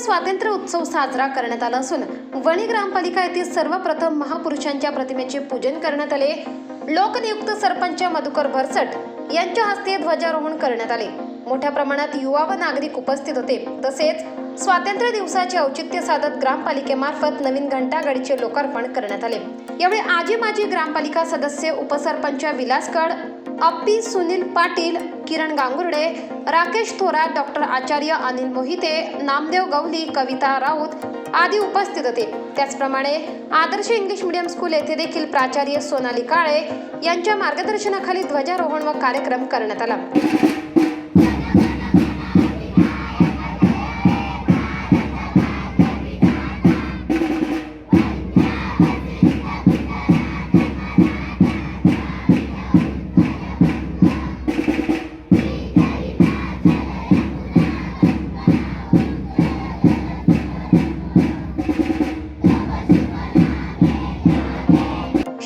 स्वातंत्र्य उत्सव साजरा करण्यात आला असून वणी ग्रामपालिका येथे सर्वप्रथम महापुरुषांच्या प्रतिमेचे पूजन करण्यात आले. लोकनियुक्त सरपंच मधुकर भरसट यांच्या हस्ते ध्वजारोहण करण्यात आले. मोठ्या प्रमाणात युवा व नागरिक उपस्थित होते. तसेच स्वातंत्र्य दिवसाचे औचित्य साधत ग्रामपालिकेमार्फत नवीन घंटागाडीचे लोकार्पण करण्यात आले. यावेळी आजी माजी ग्रामपालिका सदस्य उपसरपंच विलासगड अप्पी सुनील पाटील किरण गांगुर्डे राकेश थोरात डॉक्टर आचार्य अनिल मोहिते नामदेव गवली कविता राऊत आदी उपस्थित होते. त्याचप्रमाणे आदर्श इंग्लिश मीडियम स्कूल येथे देखील प्राचार्य सोनाली काळे यांच्या मार्गदर्शनाखाली ध्वजारोहण व कार्यक्रम करण्यात आला.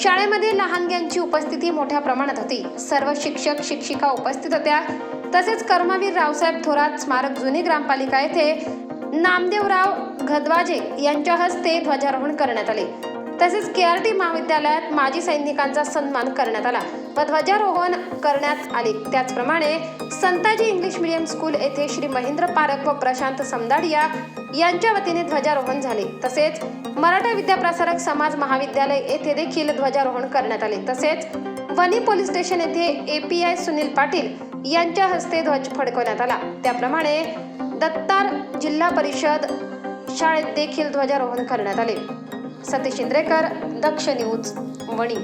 शाळेमध्ये लहानग्यांची उपस्थिती मोठ्या प्रमाणात होती. सर्व शिक्षक शिक्षिका उपस्थित होत्या. तसेच कर्मवीर रावसाहेब थोरात स्मारक जुनी ग्रामपालिका येथे नामदेवराव घदवाजे यांच्या हस्ते ध्वजारोहण करण्यात आले. तसेच के आर टी महाविद्यालयात माजी सैनिकांचा सन्मान करण्यात आला. व ध्वजारोहण करण्यात आले. त्याचप्रमाणे संताजी इंग्लिश मीडियम स्कूल येथे श्री महेंद्र पारख व प्रशांत समदाडिया यांच्या वतीने ध्वजारोहण झाले. तसेच मराठा विद्याप्रसारक समाज महाविद्यालय येथे देखील ध्वजारोहण करण्यात आले. तसेच वनी पोलीस स्टेशन येथे एपीआय सुनील पाटील यांच्या हस्ते ध्वज फडकवण्यात आला. त्याप्रमाणे दत्तार जिल्हा परिषद शाळेत देखील ध्वजारोहण करण्यात आले. सतीश इंद्रेकर दक्ष न्यूज वणी